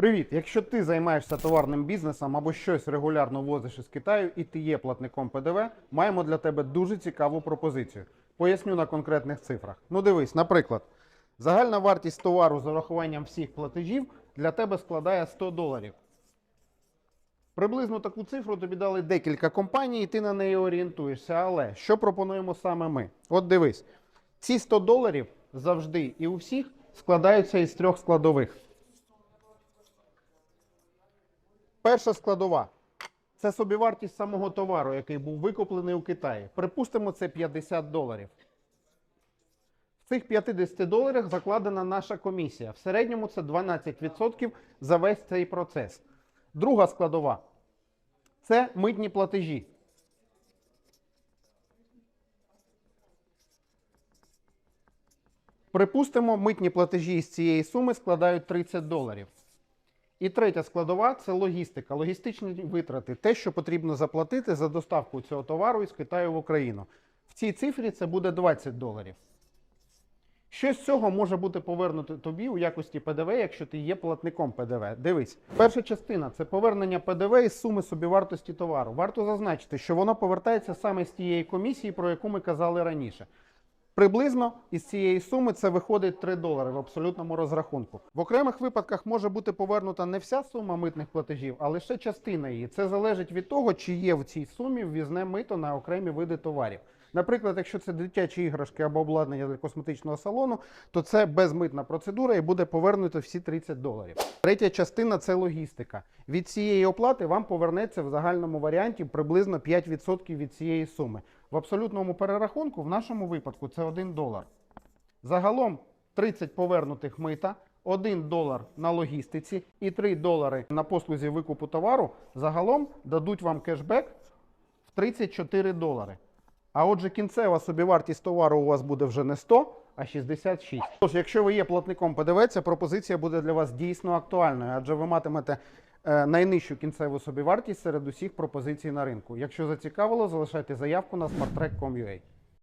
Привіт! Якщо ти займаєшся товарним бізнесом або щось регулярно возиш із Китаю і ти є платником ПДВ, маємо для тебе дуже цікаву пропозицію. Поясню на конкретних цифрах. Ну дивись, наприклад, загальна вартість товару з урахуванням всіх платежів для тебе складає 100 доларів. Приблизно таку цифру тобі дали декілька компаній, і ти на неї орієнтуєшся. Але що пропонуємо саме ми? От дивись, ці 100 доларів завжди і у всіх складаються із трьох складових. Перша складова це собівартість самого товару, який був викуплений у Китаї. Припустимо, це 50 доларів. В цих 50 доларах закладена наша комісія. В середньому це 12% за весь цей процес. Друга складова це митні платежі. Припустимо, митні платежі з цієї суми складають 30 доларів. І третя складова це логістика, логістичні витрати, те, що потрібно заплатити за доставку цього товару із Китаю в Україну. В цій цифрі це буде 20 доларів. Що з цього може бути повернуто тобі у якості ПДВ, якщо ти є платником ПДВ? Дивись, перша частина це повернення ПДВ із суми собівартості товару. Варто зазначити, що воно повертається саме з тієї комісії, про яку ми казали раніше. Приблизно із цієї суми це виходить 3 долари в абсолютному розрахунку. В окремих випадках може бути повернута не вся сума митних платежів, а лише частина її. Це залежить від того, чи є в цій сумі ввізне мито на окремі види товарів. Наприклад, якщо це дитячі іграшки або обладнання для косметичного салону, то це безмитна процедура і буде повернуто всі 30 доларів. Третя частина це логістика. Від цієї оплати вам повернеться в загальному варіанті приблизно 5% від цієї суми. В абсолютному перерахунку в нашому випадку це 1 долар. Загалом 30 повернутих мита, 1 долар на логістиці і 3 долари на послузі викупу товару загалом дадуть вам кешбек в 34 долари. А отже, кінцева собівартість товару у вас буде вже не 100, а 66. Тож, якщо ви є платником ПДВ, ця пропозиція буде для вас дійсно актуальною, адже ви матимете е, найнижчу кінцеву собівартість серед усіх пропозицій на ринку. Якщо зацікавило, залишайте заявку на smarttrack.com.ua.